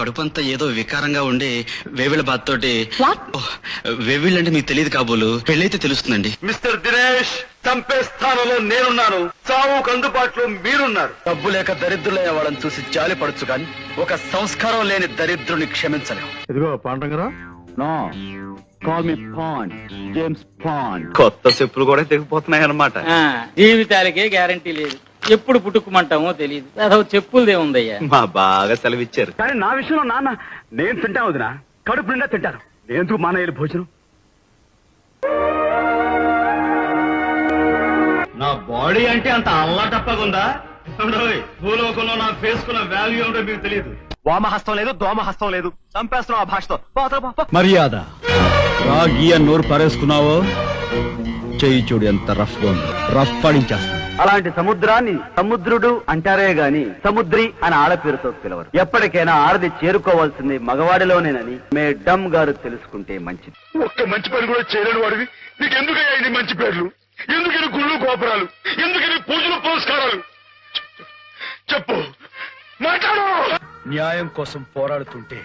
కడుపంతా ఏదో వికారంగా ఉండి వేవిళ్ళ బాధ తోటి What? ఓ, వేవిళ్ళంటే మీకు తెలియదు కాబోలు. పెళ్ళైతే తెలుస్తుందండి. మిస్టర్ దినేష్ చంపే స్థానంలో నేనున్నాను. చావుకు అందుబాటులో మీరున్నారు. డబ్బు లేక దరిద్రులైన వాళ్ళని చూసి జాలి పడచ్చు కానీ ఒక సంస్కారం లేని దరిద్రుని క్షమించలేం. ఇదిగో no. Call me Bond James Bond కొత్త చెప్పులు కూడా తెగిపోతున్నాయి అనమాట ఆ, జీవితాలకే గ్యారంటీ లేదు. ఎప్పుడు పుట్టుకుమంటామో తెలియదు అదో చెప్పులదే ఉందయ్యా. మా బాగా సెలవిచ్చారు. కానీ నా విషయంలో నాన్న నేను తింటాను వదినా. కడుపు నిండా తింటాను. ఎందుకు మానయ్యలు భోజనం? నా బాడీ అంటే అంత అల్లాటప్పగుందా? భూలోకంలో నా ఫేస్ కున్న వాల్యూ ఏమిటో మీకు తెలియదు వామహస్తం లేదు దోమహస్తం లేదు. చంపేస్తున్నావు ఆ భాషతో. మర్యాద. రాగి అని నోరు పారేసుకున్నావో? చెయ్యి చూడు ఎంత రఫ్గా ఉందో. రఫ్ పడించేస్తాను అలాంటి సముద్రాన్ని సముద్రుడు అంటారే గాని సముద్రి అని ఆడపేరుతో పిలవరు. ఎప్పటికైనా ఆడది చేరుకోవాల్సింది మగవాడిలోనేనని మే డమ్ గారు తెలుసుకుంటే మంచిది. ఒక్క మంచి పని కూడా చేయలేని వాడివి. నీకెందుకయ్యా ఇన్ని మంచి పేర్లు? ఎందుకని గుళ్ళు గోపురాలు? ఎందుకని పూజలు పురస్కారాలు? చెప్పు. మాట్లాడు. న్యాయం కోసం పోరాడుతుంటే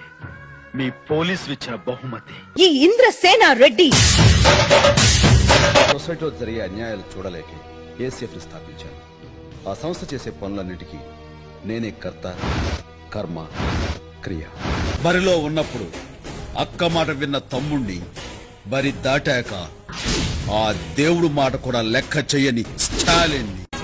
మీ పోలీసులు ఇచ్చిన బహుమతి. ఈ ఇంద్రసేన రెడ్డి. సొసైటీలో జరిగే అన్యాయాలు చూడలేకే. ఏసీఎఫ్ని స్థాపించాను. ఆ సంస్థ చేసే పనులన్నిటికీ నేనే కర్త కర్మ క్రియ. బరిలో ఉన్నప్పుడు అక్క మాట విన్న తమ్ముణ్ణి బరి దాటాక ఆ దేవుడు మాట కూడా లెక్క చెయ్యని స్టాలిన్ని.